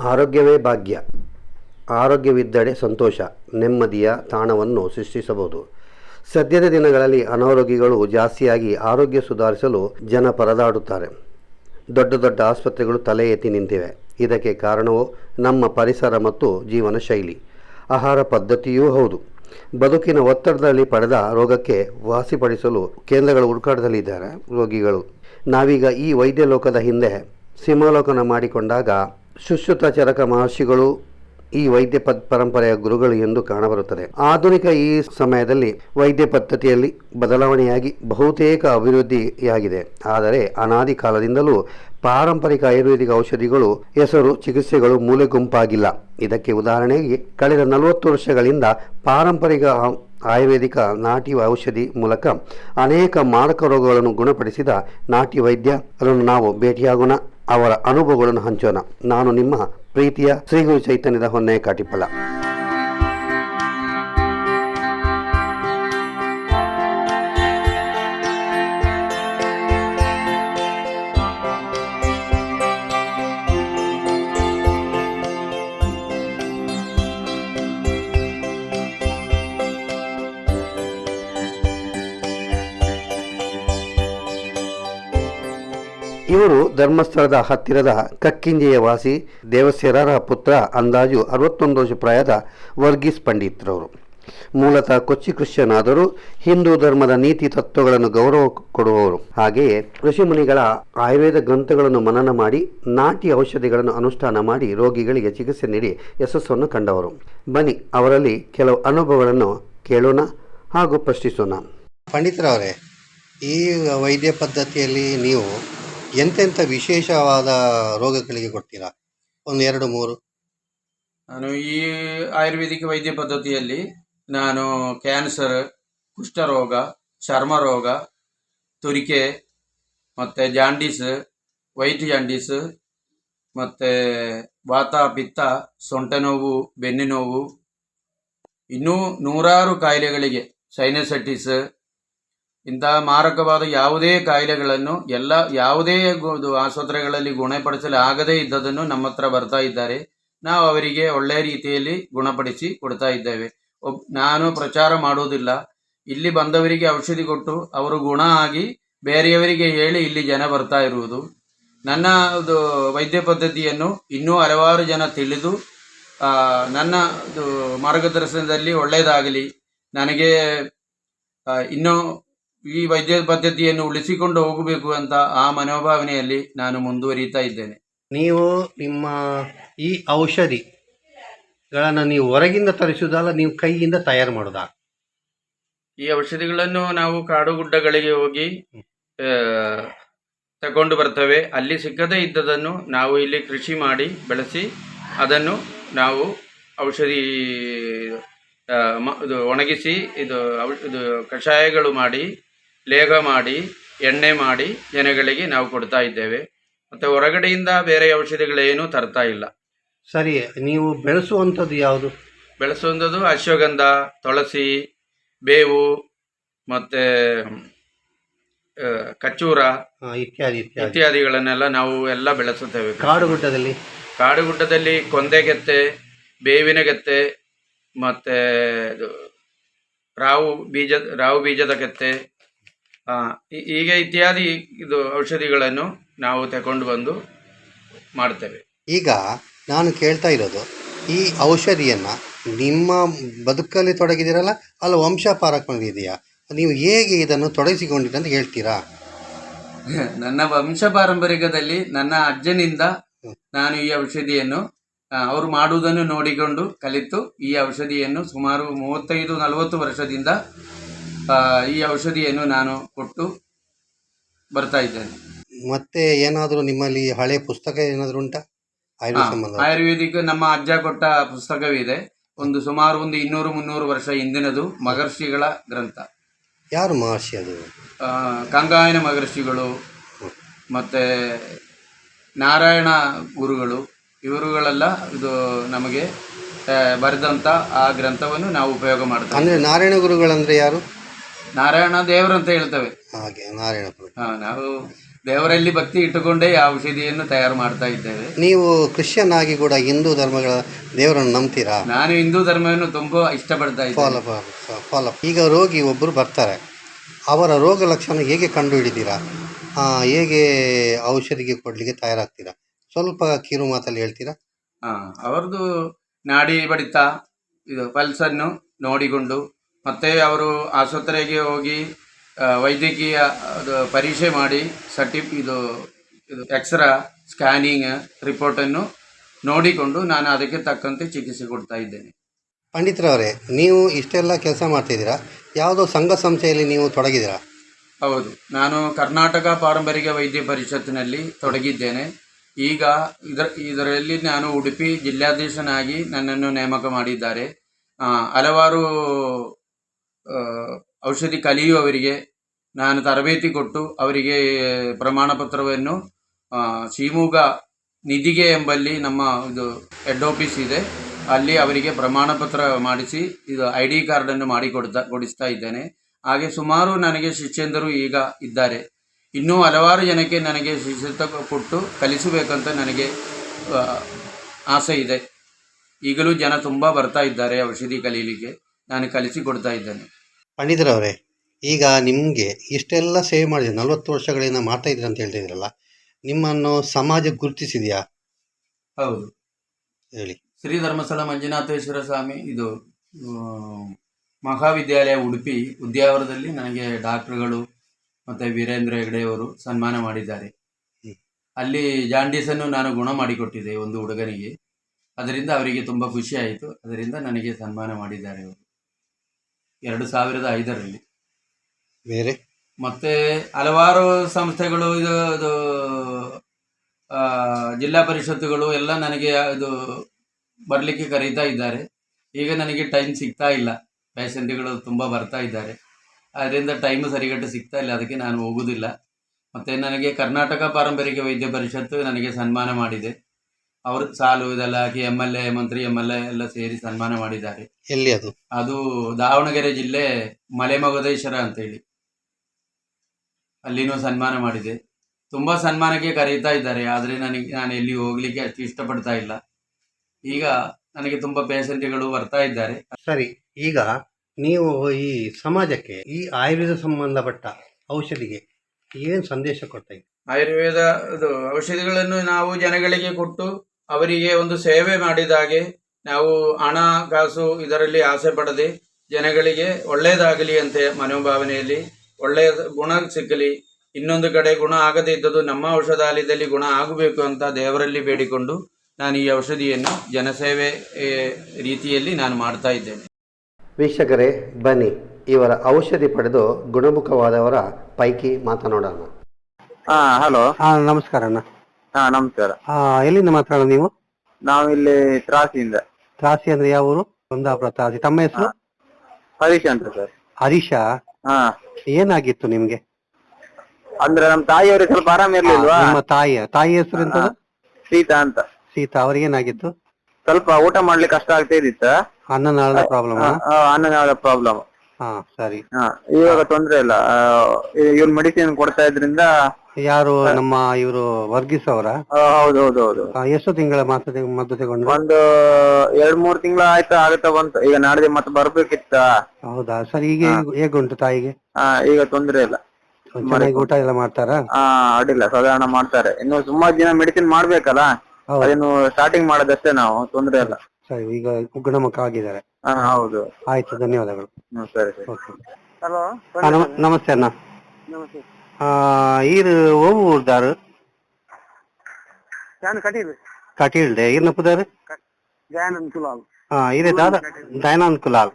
ಆರೋಗ್ಯವೇ ಭಾಗ್ಯ. ಆರೋಗ್ಯವಿದ್ದಡೆ ಸಂತೋಷ, ನೆಮ್ಮದಿಯ ತಾಣವನ್ನು ಸೃಷ್ಟಿಸಬಹುದು. ಸದ್ಯದ ದಿನಗಳಲ್ಲಿ ಅನಾರೋಗ್ಯಗಳು ಜಾಸ್ತಿಯಾಗಿ ಆರೋಗ್ಯ ಸುಧಾರಿಸಲು ಜನ ಪರದಾಡುತ್ತಾರೆ. ದೊಡ್ಡ ದೊಡ್ಡ ಆಸ್ಪತ್ರೆಗಳು ತಲೆ ಎತ್ತಿ ನಿಂತಿವೆ. ಇದಕ್ಕೆ ಕಾರಣವು ನಮ್ಮ ಪರಿಸರ ಮತ್ತು ಜೀವನ ಶೈಲಿ. ಆಹಾರ ಪದ್ಧತಿಯೂ ಹೌದು. ಬದುಕಿನ ಒತ್ತಡದಲ್ಲಿ ಪಡೆದ ರೋಗಕ್ಕೆ ವಾಸಿಪಡಿಸಲು ಕೇಂದ್ರಗಳು ಹುಡುಕಾಟದಲ್ಲಿದ್ದಾರೆ ರೋಗಿಗಳು. ನಾವೀಗ ಈ ವೈದ್ಯ ಲೋಕದ ಹಿಂದೆ ಸಿಂಹಲೋಕನ ಮಾಡಿಕೊಂಡಾಗ ಸುಶ್ರುತ ಚರಕ ಮಹರ್ಷಿಗಳು ಈ ವೈದ್ಯ ಪದ್ ಪರಂಪರೆಯ ಗುರುಗಳು ಎಂದು ಕಾಣಬರುತ್ತದೆ. ಆಧುನಿಕ ಈ ಸಮಯದಲ್ಲಿ ವೈದ್ಯ ಪದ್ಧತಿಯಲ್ಲಿ ಬದಲಾವಣೆಯಾಗಿ ಬಹುತೇಕ ಅಭಿವೃದ್ಧಿಯಾಗಿದೆ. ಆದರೆ ಅನಾದಿ ಕಾಲದಿಂದಲೂ ಪಾರಂಪರಿಕ ಆಯುರ್ವೇದಿಕ ಔಷಧಿಗಳು, ಹೆಸರು, ಚಿಕಿತ್ಸೆಗಳು ಮೂಲೆ ಗುಂಪಾಗಿಲ್ಲ ಇದಕ್ಕೆ ಉದಾಹರಣೆಗೆ, ಕಳೆದ ನಲವತ್ತು ವರ್ಷಗಳಿಂದ ಪಾರಂಪರಿಕ ಆಯುರ್ವೇದಿಕ ನಾಟಿ ಔಷಧಿ ಮೂಲಕ ಅನೇಕ ಮಾರಕ ರೋಗಗಳನ್ನು ಗುಣಪಡಿಸಿದ ನಾಟಿ ವೈದ್ಯರನ್ನು ನಾವು ಭೇಟಿಯಾಗೋಣ. ಅವರ ಅನುಭವಗಳನ್ನು ಹಂಚೋಣ. ನಾನು ನಿಮ್ಮ ಪ್ರೀತಿಯ ಶ್ರೀಗುರು ಚೈತನ್ಯದ ಹೊನ್ನೆ ಕಾಟಿಪ್ಪಳ. ಇವರು ಧರ್ಮಸ್ಥಳದ ಹತ್ತಿರದ ಕಕ್ಕಿಂಜೆಯ ವಾಸಿ ದೇವಸೇರರ ಪುತ್ರ ಅಂದಾಜು ಅರವತ್ತೊಂದು ವರ್ಷ ಪ್ರಾಯದ ವರ್ಗೀಸ್ ಪಂಡಿತ್ರವರು. ಮೂಲತಃ ಕೊಚ್ಚಿ ಕ್ರಿಶ್ಚಿಯನಾದರೂ ಹಿಂದೂ ಧರ್ಮದ ನೀತಿ ತತ್ವಗಳನ್ನು ಗೌರವ ಕೊಡುವವರು. ಹಾಗೆಯೇ ಋಷಿಮುನಿಗಳ ಆಯುರ್ವೇದ ಗ್ರಂಥಗಳನ್ನು ಮನನ ಮಾಡಿ ನಾಟಿ ಔಷಧಿಗಳನ್ನು ಅನುಷ್ಠಾನ ಮಾಡಿ ರೋಗಿಗಳಿಗೆ ಚಿಕಿತ್ಸೆ ನೀಡಿ ಯಶಸ್ಸನ್ನು ಕಂಡವರು. ಬನ್ನಿ, ಅವರಲ್ಲಿ ಕೆಲವು ಅನುಭವಗಳನ್ನು ಕೇಳೋಣ ಹಾಗೂ ಪ್ರಶ್ನಿಸೋಣ. ಪಂಡಿತರವರೇ ಈ ವೈದ್ಯ ಪದ್ಧತಿಯಲ್ಲಿ ನೀವು ಎಂತೆಂಥ ವಿಶೇಷವಾದ ರೋಗಗಳಿಗೆ ಕೊಡ್ತೀರಾ? ಒಂದು ಎರಡು, ಮೂರು. ನಾನು ಈ ಆಯುರ್ವೇದಿಕ್ ವೈದ್ಯ ಪದ್ಧತಿಯಲ್ಲಿ ನಾನು ಕ್ಯಾನ್ಸರ್, ಕುಷ್ಠರೋಗ ಚರ್ಮ ರೋಗ ತುರಿಕೆ, ಮತ್ತು ಜಾಂಡೀಸ್, ವೈಟ್ ಜಾಂಡೀಸ್, ಮತ್ತು ವಾತ, ಪಿತ್ತ, ಸೊಂಟೆ ನೋವು, ಬೆನ್ನು ನೋವು, ಇನ್ನೂ ನೂರಾರು ಕಾಯಿಲೆಗಳಿಗೆ ಸೈನಸೈಟಿಸ್ ಇಂತಹ ಮಾರಕವಾದ ಯಾವುದೇ ಕಾಯಿಲೆಗಳನ್ನು ಎಲ್ಲ ಯಾವುದೇ ಆಸ್ಪತ್ರೆಗಳಲ್ಲಿ ಗುಣಪಡಿಸಲು ಆಗದೇ ಇದ್ದದನ್ನು ನಮ್ಮ ಹತ್ರ ಬರ್ತಾ ಇದ್ದಾರೆ. ನಾವು ಅವರಿಗೆ ಒಳ್ಳೆಯ ರೀತಿಯಲ್ಲಿ ಗುಣಪಡಿಸಿ ಕೊಡ್ತಾ ಇದ್ದೇವೆ. ನಾನು ಪ್ರಚಾರ ಮಾಡುವುದಿಲ್ಲ ಇಲ್ಲಿ ಬಂದವರಿಗೆ ಔಷಧಿ ಕೊಟ್ಟು ಅವರು ಗುಣ ಆಗಿ ಬೇರೆಯವರಿಗೆ ಹೇಳಿ ಇಲ್ಲಿ ಜನ ಬರ್ತಾ ಇರುವುದು. ನನ್ನ ಅದು ವೈದ್ಯ ಪದ್ಧತಿಯನ್ನು ಇನ್ನೂ ಹಲವಾರು ಜನ ತಿಳಿದು ನನ್ನ ಮಾರ್ಗದರ್ಶನದಲ್ಲಿ ಒಳ್ಳೆಯದಾಗಲಿ. ನನಗೆ ಇನ್ನೂ ಈ ವೈದ್ಯ ಪದ್ಧತಿಯನ್ನು ಉಳಿಸಿಕೊಂಡು ಹೋಗಬೇಕು ಅಂತ ಆ ಮನೋಭಾವನೆಯಲ್ಲಿ ನಾನು ಮುಂದುವರಿತಾ ಇದ್ದೇನೆ. ನೀವು ನಿಮ್ಮ ಈ ಔಷಧಿಗಳನ್ನು ನೀವು ಹೊರಗಿಂದ ತರಿಸುವುದಲ್ಲ ನೀವು ಕೈಯಿಂದ ತಯಾರು ಮಾಡೋದಾ? ಈ ಔಷಧಿಗಳನ್ನು ನಾವು ಕಾಡು ಗುಡ್ಡಗಳಿಗೆ ಹೋಗಿ ತಗೊಂಡು ಬರ್ತವೆ. ಅಲ್ಲಿ ಸಿಕ್ಕದೇ ಇದ್ದದನ್ನು ನಾವು ಇಲ್ಲಿ ಕೃಷಿ ಮಾಡಿ ಬೆಳೆಸಿ ಅದನ್ನು ನಾವು ಔಷಧಿ ಒಣಗಿಸಿ ಇದು ಇದು ಕಷಾಯಗಳು ಮಾಡಿ ಲೇಹ ಮಾಡಿ ಎಣ್ಣೆ ಮಾಡಿ ಜನಗಳಿಗೆ ನಾವು ಕೊಡ್ತಾ ಇದ್ದೇವೆ. ಮತ್ತು ಹೊರಗಡೆಯಿಂದ ಬೇರೆ ಔಷಧಿಗಳೇನೂ ತರ್ತಾ ಇಲ್ಲ. ಸರಿ ನೀವು ಬೆಳೆಸುವಂಥದ್ದು ಯಾವುದು? ಬೆಳೆಸುವಂಥದ್ದು ಅಶ್ವಗಂಧ ತುಳಸಿ ಬೇವು ಮತ್ತು ಕಚ್ಚೂರ ಇತ್ಯಾದಿ ಇತ್ಯಾದಿ. ಇತ್ಯಾದಿಗಳನ್ನೆಲ್ಲ ನಾವು ಎಲ್ಲ ಬೆಳೆಸುತ್ತೇವೆ. ಕಾಡುಗುಡ್ಡದಲ್ಲಿ ಕಾಡುಗುಡ್ಡದಲ್ಲಿ ಕೊಂದೆಗೆತ್ತೆ ಬೇವಿನ ಗೆತ್ತೆ ಮತ್ತು ರಾವು ಬೀಜ ರಾವು ಬೀಜದ ಗೆತ್ತೆ ಹೀಗೆ ಇತ್ಯಾದಿ ಇದು ಔಷಧಿಗಳನ್ನು ನಾವು ತಗೊಂಡು ಬಂದು ಮಾಡ್ತೇವೆ. ಈಗ ನಾನು ಕೇಳ್ತಾ ಇರೋದು ಈ ಔಷಧಿಯನ್ನು ನಿಮ್ಮ ಬದುಕಲ್ಲಿ ತೊಡಗಿದ್ದೀರಲ್ಲ ಅಲ್ಲ ವಂಶ ಪಾರಕೊಂಡಿದೆಯಾ ನೀವು ಹೇಗೆ ಇದನ್ನು ತೊಡಗಿಸಿಕೊಂಡಿರಿ ಅಂತ ಹೇಳ್ತೀರಾ? ನನ್ನ ವಂಶ ಪಾರಂಪರಿಕದಲ್ಲಿ ನನ್ನ ಅಜ್ಜನಿಂದ ನಾನು ಈ ಔಷಧಿಯನ್ನು ಅವರು ಮಾಡುವುದನ್ನು ನೋಡಿಕೊಂಡು ಕಲಿತು ಈ ಔಷಧಿಯನ್ನು ಸುಮಾರು ಮೂವತ್ತೈದು ನಲವತ್ತು ವರ್ಷದಿಂದ ಈ ಔಷಧಿಯನ್ನು ನಾನು ಕೊಟ್ಟು ಬರ್ತಾ ಇದ್ದೇನೆ. ಮತ್ತೆ ಏನಾದರೂ ನಿಮ್ಮಲ್ಲಿ ಹಳೆ ಪುಸ್ತಕ ಏನಾದರೂ ಉಂಟಾ? ಆಯುರ್ವೇದ ಸಂಬಂಧ. ಆಯುರ್ವೇದಿಕ್ ನಮ್ಮ ಅಜ್ಜ ಕೊಟ್ಟ ಪುಸ್ತಕವಿದೆ. ಒಂದು ಸುಮಾರು ಒಂದು ಇನ್ನೂರು ಮುನ್ನೂರು ವರ್ಷ ಹಿಂದಿನದು ಮಹರ್ಷಿಗಳ ಗ್ರಂಥ. ಯಾರು ಮಹರ್ಷಿ ಅದು? ಆ, ಕಂಗಾಯನ ಮಹರ್ಷಿಗಳು ಮತ್ತೆ ನಾರಾಯಣ ಗುರುಗಳು ಇವರುಗಳೆಲ್ಲ ಇದು ನಮಗೆ ಬರೆದಂತ ಬರೆದಂಥ ಆ ಗ್ರಂಥವನ್ನು ನಾವು ಉಪಯೋಗ ಮಾಡ್ತೇವೆ ಅಂದ್ರೆ ನಾರಾಯಣ ಗುರುಗಳಂದ್ರೆ ಯಾರು? ನಾರಾಯಣ ದೇವರಂತ ಹೇಳ್ತವೆ. ಹಾಗೆ ನಾರಾಯಣ ಆ, ನಾವು ದೇವರಲ್ಲಿ ಭಕ್ತಿ ಇಟ್ಟುಕೊಂಡೇ ಆ ಔಷಧಿಯನ್ನು ತಯಾರು ಮಾಡ್ತಾ ಇದ್ದೇವೆ. ನೀವು ಕ್ರಿಶ್ಚಿಯನ್ ಆಗಿ ಕೂಡ ಹಿಂದೂ ಧರ್ಮಗಳ ದೇವರನ್ನು ನಂಬ್ತೀರಾ? ನಾನು ಹಿಂದೂ ಧರ್ಮವನ್ನು ತುಂಬಾ ಇಷ್ಟಪಡ್ತಾ ಇದ್ದೇನೆ. ಫಾಲೋ ಫಾಲೋ ಈಗ ರೋಗಿ ಒಬ್ಬರು ಬರ್ತಾರೆ. ಅವರ ರೋಗ ಲಕ್ಷಣ ಹೇಗೆ ಕಂಡು ಹಿಡಿದೀರಾ ಆ, ಹೇಗೆ ಔಷಧಿಗೆ ಕೊಡಲಿಕ್ಕೆ ತಯಾರಾಗ್ತೀರಾ? ಸ್ವಲ್ಪ ಕಿರು ಮಾತಲ್ಲಿ ಹೇಳ್ತೀರಾ? ಹಾ ಅವರದು ನಾಡಿ ಬಡಿತ ಇದು ಪಲ್ಸನ್ನು ನೋಡಿಕೊಂಡು ಮತ್ತೆ ಅವರು ಆಸ್ಪತ್ರೆಗೆ ಹೋಗಿ ವೈದ್ಯಕೀಯ ಅದು ಪರೀಕ್ಷೆ ಮಾಡಿ ಸರ್ಟಿ ಇದು ಇದು ಎಕ್ಸ್ರಾ ಸ್ಕ್ಯಾನಿಂಗ್ ರಿಪೋರ್ಟನ್ನು ನೋಡಿಕೊಂಡು ನಾನು ಅದಕ್ಕೆ ತಕ್ಕಂತೆ ಚಿಕಿತ್ಸೆ ಕೊಡ್ತಾ ಇದ್ದೇನೆ. ಪಂಡಿತರವರೇ ನೀವು ಇಷ್ಟೆಲ್ಲ ಕೆಲಸ ಮಾಡ್ತಿದ್ದೀರಾ? ಯಾವುದೋ ಸಂಘ ಸಂಸ್ಥೆಯಲ್ಲಿ ನೀವು ತೊಡಗಿದ್ದೀರಾ? ಹೌದು. ನಾನು ಕರ್ನಾಟಕ ಪಾರಂಪರಿಕ ವೈದ್ಯ ಪರಿಷತ್ತಿನಲ್ಲಿ ತೊಡಗಿದ್ದೇನೆ. ಈಗ ಇದರ ಇದರಲ್ಲಿ ನಾನು ಉಡುಪಿ ಜಿಲ್ಲಾಧೀಶನಾಗಿ ನನ್ನನ್ನು ನೇಮಕ ಮಾಡಿದ್ದಾರೆ. ಹಲವಾರು ಔಷಧಿ ಕಲಿಯುವವರಿಗೆ ನಾನು ತರಬೇತಿ ಕೊಟ್ಟು ಅವರಿಗೆ ಪ್ರಮಾಣ ಪತ್ರವನ್ನು ಶಿವಮೊಗ್ಗ ನಿಧಿಗೆ ಎಂಬಲ್ಲಿ ನಮ್ಮ ಇದು ಹೆಡ್ ಆಫೀಸ್ ಇದೆ. ಅಲ್ಲಿ ಅವರಿಗೆ ಪ್ರಮಾಣ ಪತ್ರ ಮಾಡಿಸಿ ಇದು ಐ ಡಿ ಕಾರ್ಡನ್ನು ಮಾಡಿಕೊಡ್ತಾ, ಕೊಡಿಸ್ತಾ ಇದ್ದೇನೆ. ಹಾಗೆ ಸುಮಾರು ನನಗೆ ಶಿಷ್ಯಂದರು ಈಗ ಇದ್ದಾರೆ. ಇನ್ನೂ ಹಲವಾರು ಜನಕ್ಕೆ ನನಗೆ ಶಿಷ್ಯತ್ವ ಕೊಟ್ಟು ಕಲಿಸಬೇಕಂತ ನನಗೆ ಆಸೆ ಇದೆ. ಈಗಲೂ ಜನ ತುಂಬ ಬರ್ತಾ ಇದ್ದಾರೆ ಔಷಧಿ ಕಲೀಲಿಕ್ಕೆ. ನಾನು ಕಲಿಸಿ ಕೊಡ್ತಾ ಇದ್ದೇನೆ. ಪಂಡಿತರವರೇ ಈಗ ನಿಮಗೆ ಇಷ್ಟೆಲ್ಲ ಸೇವೆ ಮಾಡಿದ್ರೆ ನಲವತ್ತು ವರ್ಷಗಳಿಂದ ಮಾಡ್ತಾ ಇದ್ರಿ ಅಂತ ಹೇಳ್ತಿದ್ರಲ್ಲ ನಿಮ್ಮನ್ನು ಸಮಾಜ ಗುರುತಿಸಿದೆಯಾ? ಹೌದು. ಹೇಳಿ. ಶ್ರೀ ಧರ್ಮಸ್ಥಳ ಮಂಜುನಾಥೇಶ್ವರ ಸ್ವಾಮಿ ಇದು ಮಹಾವಿದ್ಯಾಲಯ ಉಡುಪಿ ಉದ್ಯಾವರದಲ್ಲಿ ನನಗೆ ಡಾಕ್ಟರ್ಗಳು ಮತ್ತು ವೀರೇಂದ್ರ ಹೆಗಡೆಯವರು ಸನ್ಮಾನ ಮಾಡಿದ್ದಾರೆ. ಅಲ್ಲಿ ಜಾಂಡೀಸನ್ನು ನಾನು ಗುಣ ಮಾಡಿಕೊಟ್ಟಿದ್ದೆ ಒಂದು ಹುಡುಗನಿಗೆ. ಅದರಿಂದ ಅವರಿಗೆ ತುಂಬ ಖುಷಿ ಆಯಿತು. ಅದರಿಂದ ನನಗೆ ಸನ್ಮಾನ ಮಾಡಿದ್ದಾರೆ ಅವರು. ಎರಡು ಸಾವಿರದ ಐದರಲ್ಲಿ ಬೇರೆ? ಮತ್ತೆ ಹಲವಾರು ಸಂಸ್ಥೆಗಳು ಇದು ಅದು ಜಿಲ್ಲಾ ಪರಿಷತ್ತುಗಳು ಎಲ್ಲ ನನಗೆ ಇದು ಬರಲಿಕ್ಕೆ ಕರೀತಾ ಇದ್ದಾರೆ. ಈಗ ನನಗೆ ಟೈಮ್ ಸಿಗ್ತಾ ಇಲ್ಲ. ಪೇಷಂಟ್ಗಳು ತುಂಬ ಬರ್ತಾ ಇದ್ದಾರೆ. ಅದರಿಂದ ಟೈಮ್ ಸರಿಗಟ್ಟು ಸಿಗ್ತಾ ಇಲ್ಲ. ಅದಕ್ಕೆ ನಾನು ಹೋಗುವುದಿಲ್ಲ ಮತ್ತು ನನಗೆ ಕರ್ನಾಟಕ ಪಾರಂಪರಿಕ ವೈದ್ಯ ಪರಿಷತ್ತು ನನಗೆ ಸನ್ಮಾನ ಮಾಡಿದೆ. ಅವರು ಸಾಲು ಇದೆಲ್ಲ ಹಾಕಿ ಎಂ ಎಲ್ ಎ ಮಂತ್ರಿ ಎಂ ಎಲ್ ಎ ಎಲ್ಲ ಸೇರಿ ಸನ್ಮಾನ ಮಾಡಿದ್ದಾರೆ. ಎಲ್ಲಿ ಅದು? ಅದು ದಾವಣಗೆರೆ ಜಿಲ್ಲೆ ಮಲೆಮಹದೇಶ್ವರ ಅಂತೇಳಿ. ಅಲ್ಲಿನೂ ಸನ್ಮಾನ ಮಾಡಿದೆ. ತುಂಬಾ ಸನ್ಮಾನಕ್ಕೆ ಕರೀತಾ ಇದ್ದಾರೆ ಆದರೆ ನನಗೆ ನಾನು ಎಲ್ಲಿ ಹೋಗ್ಲಿಕ್ಕೆ ಅಷ್ಟು ಇಷ್ಟಪಡ್ತಾ ಇಲ್ಲ. ಈಗ ನನಗೆ ತುಂಬಾ ಪೇಷಂಟ್ಗಳು ಬರ್ತಾ ಇದ್ದಾರೆ. ಸರಿ ಈಗ ನೀವು ಈ ಸಮಾಜಕ್ಕೆ ಈ ಆಯುರ್ವೇದ ಸಂಬಂಧಪಟ್ಟ ಔಷಧಿಗೆ ಏನು ಸಂದೇಶ ಕೊಡ್ತಾ ಇದ್ದೀರಿ? ಆಯುರ್ವೇದ ಇದು ಔಷಧಿಗಳನ್ನು ನಾವು ಜನಗಳಿಗೆ ಕೊಟ್ಟು ಅವರಿಗೆ ಒಂದು ಸೇವೆ ಮಾಡಿದಾಗೆ ನಾವು ಹಣ ಕಾಸು ಇದರಲ್ಲಿ ಆಸೆ ಪಡದೆ ಜನಗಳಿಗೆ ಒಳ್ಳೆಯದಾಗಲಿ ಅಂತ ಮನೋಭಾವನೆಯಲ್ಲಿ ಒಳ್ಳೆಯ ಗುಣ ಸಿಗಲಿ ಇನ್ನೊಂದು ಕಡೆ ಗುಣ ಆಗದೇ ಇದ್ದದ್ದು ನಮ್ಮ ಔಷಧಾಲಯದಲ್ಲಿ ಗುಣ ಆಗಬೇಕು ಅಂತ ದೇವರಲ್ಲಿ ಬೇಡಿಕೊಂಡು ನಾನು ಈ ಔಷಧಿಯನ್ನು ಜನಸೇವೆ ರೀತಿಯಲ್ಲಿ ನಾನು ಮಾಡ್ತಾ ಇದ್ದೇನೆ. ವೀಕ್ಷಕರೇ ಬನ್ನಿ ಇವರ ಔಷಧಿ ಪಡೆದು ಗುಣಮುಖವಾದವರ ಪೈಕಿ ಮಾತನಾಡೋಣ. ಹಾ ಹಲೋ. ಹಾಂ ನಮಸ್ಕಾರ ಅಣ್ಣ. ಹಾ ನಮಸ್ಕಾರ. ಎಲ್ಲಿಂದ ಮಾತಾಡೋಣ ನೀವು? ನಾವಿಲ್ಲಿ ತ್ರಾಸಿಯಿಂದ. ತ್ರಾಸಿ ಅಂದ್ರೆ ಯಾವ ಊರು? ಕುಂದಾಪುರ ತ್ರಾಸಿ. ತಮ್ಮ ಹೆಸರು? ಹರೀಶ್ ಅಂತ ಸರ್. ಹರೀಶ? ಹಾ. ಏನಾಗಿತ್ತು ನಿಮ್ಗೆ? ಅಂದ್ರೆ ನಮ್ ತಾಯಿಯವ್ರಿಗೆ ಸ್ವಲ್ಪ ಆರಾಮ ಇರ್ಲಿಲ್ವಾ? ನಿಮ್ಮ ತಾಯಿ ತಾಯಿ ಹೆಸರು ಎಂತ ಸೀತಾ ಅಂತ. ಸೀತಾ ಅವ್ರಿಗೆ ಏನಾಗಿತ್ತು? ಸ್ವಲ್ಪ ಊಟ ಮಾಡ್ಲಿಕ್ಕೆ ಕಷ್ಟ ಆಗ್ತಾ ಇದ್ದಿತ್ತ. ಅನ್ನನಾಳದ ಪ್ರಾಬ್ಲಮ್ ಅನ್ನನಾಳದ ಪ್ರಾಬ್ಲಮ್ ಹಾ ಸರಿ. ಹಾ ಇವಾಗ ತೊಂದ್ರೆ ಇಲ್ಲ. ಇವ್ರು ಮೆಡಿಸಿನ್ ಕೊಡ್ತಾ ಇದ್ರಿಂದ ಯಾರು ನಮ್ಮ ಇವರು ವರ್ಗೀಸ್ ಅವರ? ಹೌದು ಹೌದು ಹೌದು ಎಷ್ಟು ತಿಂಗಳ ಮಾತು ಮದ್ದು ತಗೊಂಡ್ರು? ಒಂದು ಎರಡ್ ಮೂರ್ ತಿಂಗಳ ಆಯ್ತಾ ಆಗುತ್ತಾ ಬಂತು. ಈಗ ನಾಡಿದೆ ಮತ್ತೆ ಬರ್ಬೇಕಿತ್ತ. ಹೌದಾ? ಸರಿ ಈಗ ಹೇಗ್- ಹೇಗುಂಟು ತಾಯಿಗೆ? ಆ, ಈಗ ತೊಂದ್ರೆ ಇಲ್ಲ. ಮನೆಗೆ ಊಟ ಎಲ್ಲ ಮಾಡ್ತಾರಾ? ಆ ಅಡ್ಡಿಲ್ಲ. ಸಾಧಾರಣ ಮಾಡ್ತಾರೆ. ಇನ್ನು ಸುಮಾರು ದಿನ ಮೆಡಿಸಿನ್ ಮಾಡ್ಬೇಕಲ್ಲ? ಹೌದು. ಅದನ್ನು ಸ್ಟಾರ್ಟಿಂಗ್ ಮಾಡೋದಷ್ಟೇ ನಾವು. ತೊಂದ್ರೆ ಇಲ್ಲ. ಸರಿ ಈಗ ಗುಣಮುಖ ಆಗಿದ್ದಾರೆ. ಹಾ ಹೌದು. ಆಯ್ತು ಧನ್ಯವಾದಗಳು. ಹ್ಮ್ ಸರಿ ಸರಿ. ಓಕೆ. ಹಲೋ ನಮಸ್ತೆ ಅಣ್ಣ. ನಮಸ್ತೆ. ಆ, ಈರು ಓವು ಊರ್ದಾರು ನಾನು ಕಟೀಲು ಕಟೀಲ್ಡೆ ಈರ್ನ ಪುದಾರು ಜಯಾನಂದ್ ಕುಲಾಲ್ ಹಾ ಇರೇ ದಾದ ದಯಾನಂದ್ ಕುಲಾಲ್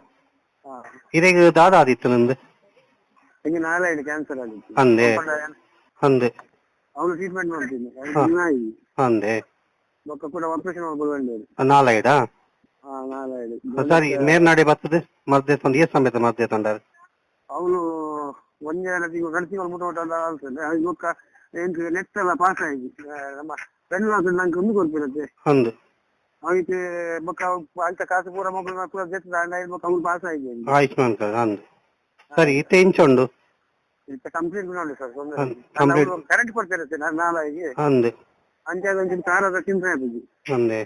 ಇರೇಗ ದಾದ ಆದಿತ್ತು ನಂದು ಹಿಂಗೆ ನಾಳೆ ಕ್ಯಾನ್ಸರ್ ಆಗಿತ್ತು ಅಂದೆ ಅಂದೆ ಅವನು ಟ್ರೀಟ್ಮೆಂಟ್ ಮಾಡ್ತೀನಿ ಹಾ. ನಾಯಿ ಅಂದೆ ಬೊಕ್ಕ ಕೂಡ ಆಪರೇಷನ್ ಮಾಡ್ಬೋದು ನಾಳೆಡಾ ಹಾ ನಾಳೆ ಸರಿ ನೇರ್ನಾಡೆ ಬರ್ತದೆ ಮದ್ದೆ ತಂದು ಎಷ್ಟು ಸಮೇತ ಮದ್ದೆ ತಂದಾರ ಅವನು ಒಂದೇ ತಿಂಗಳು ಗಂಟು ತಿಂಗಳು ಮುಟ್ಟ ಆಗ್ತದೆ ಇವಕ್ಕ ಎಂಟು ನೆಟ್ ಎಲ್ಲ ಪಾಸ್ ಆಗಿ ನಮ್ಮ ಪೆನ್ ನಂಗೆ ಒಂದು ಕೊಡ್ತಿರತ್ತೆ ಅವನಿಗೆ ಬೊಕ್ಕ ಅಂತ ಕಾಸು ಪೂರ ಮೊಬೈಲ್ ಪೂರ ಜೆತ್ ಬೊಕ್ಕ ಅವ್ನು ಪಾಸ್ ಆಗಿ ಆಯುಷ್ಮಾನ್ ಕಾರ್ಡ್ ಅಂದು ಸರಿ ಇಂಚ ಉಂಡು ಇತ್ತ ಕಂಪ್ಲೀಟ್ ನೋಡಿ ಸರ್. ಕರೆಂಟ್ ಕೊಡ್ತಾರೆ ನಾನು ನಾಳೆಗೆ. ಅಂದೆ ಅಂಚಾದ ಒಂಚೂರು ಕಾರದ ಚಿಂತೆ ಆಗುದು. ಅಂದೆ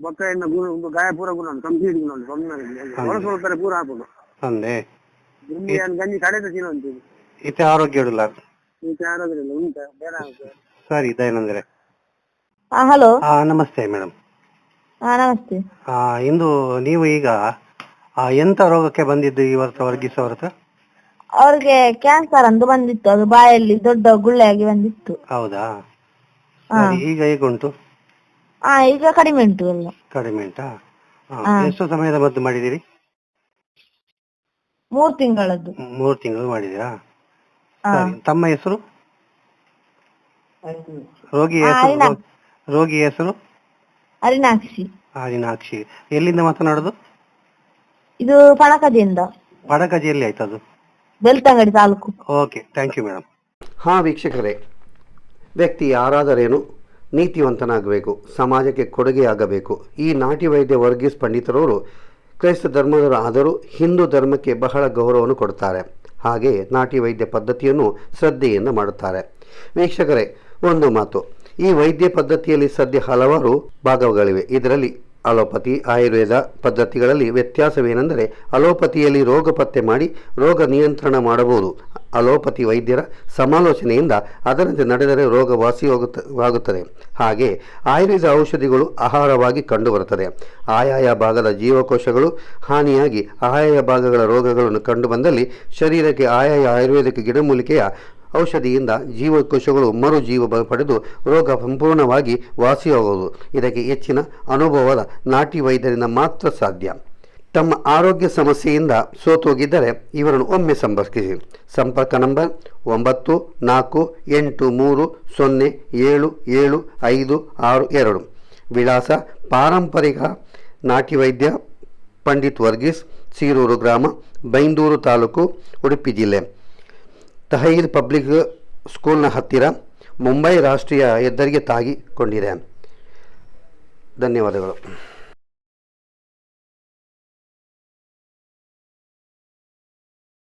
ಬೊಕ್ಕ ಇನ್ನು ಗುಣ ಗಾಯ ಪೂರ ಗುಣ ಕಂಪ್ಲೀಟ್ ಗುಣ ಹೋಗ್ತಾರೆ ಪೂರ ಹಾಕೋದು. ಅಂದೆ ಗಂಜಿ ಕಡೆದ ತಿನ್ನೋ ಅಂತೀವಿ ಇತ್ತೆ ಆರೋಗ್ಯ ಇಡಲ್ಲ ಈಗ ಉಂಟಾ? ಬೇಡ ಸರಿ ದಯಾನಂದ್ರೆ. ಹಾ ಹಲೋ? ಆ, ನಮಸ್ತೆ ಮೇಡಮ್ ಆ ನಮಸ್ತೆ. ಇಂದು ನೀವು ಈಗ ಆ, ಎಂತ ರೋಗಕ್ಕೆ ಬಂದಿದ್ದು ಇವತ್ತು ವರ್ಗೀಸ್ ಅವ್ರ ಹತ್ರ? ಅವ್ರಿಗೆ ಕ್ಯಾನ್ಸರ್ ಅಂತ ಬಂದಿತ್ತು ಅದು ಬಾಯಲ್ಲಿ ದೊಡ್ಡ ಗುಳ್ಳೆ ಆಗಿ ಬಂದಿತ್ತು. ಹೌದಾ? ಸರಿ ಈಗ ಹೇಗುಂಟು? ಹಾ ಈಗ ಕಡಿಮೆ ಉಂಟು ಎಲ್ಲ. ಕಡಿಮೆ ಉಂಟಾ? ಆ, ಎಷ್ಟು ಸಮಯದ ಮದ್ದು ಮಾಡಿದಿರಿ ಮೂರ್ ತಿಂಗಳದ್ದು. ಮೂರು ತಿಂಗಳು ಮಾಡಿದ್ದೀರಾ? ಹಾ ಸರಿ ತಮ್ಮ ಹೆಸರು? ರೋಗಿ ಆ, ಹೆಸರು ಇಲ್ಲ. ರೋಗಿ ಹೆಸರು? ಅರಿನಾಕ್ಷಿ. ಅರಿನಾಕ್ಷಿ. ಎಲ್ಲಿಂದ ಮಾತನಾಡುದು? ಇದು ಪಣಕದಿಂದ ಎಲ್ಲಿ ಅದು. Belthangady taluk. Okay thank you madam ಹಾ ವೀಕ್ಷಕರೇ ವ್ಯಕ್ತಿ ಯಾರಾದರೇನು ನೀತಿವಂತನಾಗಬೇಕು ಸಮಾಜಕ್ಕೆ ಕೊಡುಗೆಯಾಗಬೇಕು. ಈ ನಾಟಿ ವೈದ್ಯ ವರ್ಗೀಸ್ ಪಂಡಿತರವರು ಕ್ರೈಸ್ತ ಧರ್ಮದವರು ಆದರೂ ಹಿಂದೂ ಧರ್ಮಕ್ಕೆ ಬಹಳ ಗೌರವವನ್ನು ಕೊಡ್ತಾರೆ. ಹಾಗೆ ನಾಟಿ ವೈದ್ಯ ಪದ್ಧತಿಯನ್ನು ಶ್ರದ್ಧೆಯಿಂದ ಮಾಡುತ್ತಾರೆ. ವೀಕ್ಷಕರೇ, ಒಂದು ಮಾತು. ಈ ವೈದ್ಯ ಪದ್ಧತಿಯಲ್ಲಿ ಸದ್ಯ ಹಲವಾರು ಭಾಗಗಳಿವೆ. ಇದರಲ್ಲಿ ಅಲೋಪತಿ, ಆಯುರ್ವೇದ ಪದ್ಧತಿಗಳಲ್ಲಿ ವ್ಯತ್ಯಾಸವೇನೆಂದರೆ ಅಲೋಪತಿಯಲ್ಲಿ ರೋಗ ಪತ್ತೆ ಮಾಡಿ ರೋಗ ನಿಯಂತ್ರಣ ಮಾಡಬಹುದು. ಅಲೋಪತಿ ವೈದ್ಯರ ಸಮಾಲೋಚನೆಯಿಂದ ಅದರಂತೆ ನಡೆದರೆ ರೋಗ ವಾಸಿಯಾಗುತ್ತವಾಗುತ್ತದೆ ಹಾಗೆ ಆಯುರ್ವೇದ ಔಷಧಿಗಳು ಆಹಾರವಾಗಿ ಕಂಡುಬರುತ್ತದೆ. ಆಯಾಯ ಭಾಗದ ಜೀವಕೋಶಗಳು ಹಾನಿಯಾಗಿ ಆಯಾಯ ಭಾಗಗಳ ರೋಗಗಳನ್ನು ಕಂಡುಬಂದಲ್ಲಿ ಶರೀರಕ್ಕೆ ಆಯಾಯ ಆಯುರ್ವೇದಿಕ ಗಿಡಮೂಲಿಕೆಯ ಔಷಧಿಯಿಂದ ಜೀವಕೋಶಗಳು ಮರು ಜೀವ ಪಡೆದು ರೋಗ ಸಂಪೂರ್ಣವಾಗಿ ವಾಸಿಯಾಗುವುದು ಇದಕ್ಕೆ ಹೆಚ್ಚಿನ ಅನುಭವದ ನಾಟಿ ವೈದ್ಯರಿಂದ ಮಾತ್ರ ಸಾಧ್ಯ. ತಮ್ಮ ಆರೋಗ್ಯ ಸಮಸ್ಯೆಯಿಂದ ಸೋತೋಗಿದ್ದರೆ ಇವರನ್ನು ಒಮ್ಮೆ ಸಂಪರ್ಕಿಸಿ. ಸಂಪರ್ಕ ನಂಬರ್ ಒಂಬತ್ತು ನಾಲ್ಕು ಎಂಟು ಮೂರು ಸೊನ್ನೆ ಏಳು ಏಳು ಐದು ಆರು ಎರಡು. ವಿಳಾಸ ಪಾರಂಪರಿಕ ನಾಟಿ ವೈದ್ಯ ಪಂಡಿತ್ ವರ್ಗೀಸ್, ಸೀರೂರು ಗ್ರಾಮ, ಬೈಂದೂರು ತಾಲೂಕು, ಉಡುಪಿ ಜಿಲ್ಲೆ. ತಹೀರ್ ಪಬ್ಲಿಕ್ ಸ್ಕೂಲ್ನ ಹತ್ತಿರ ಮುಂಬೈ ರಾಷ್ಟ್ರೀಯ ಹೆದ್ದಾರಿಗೆ ತಾಗಿಕೊಂಡಿದೆ. ಧನ್ಯವಾದಗಳು.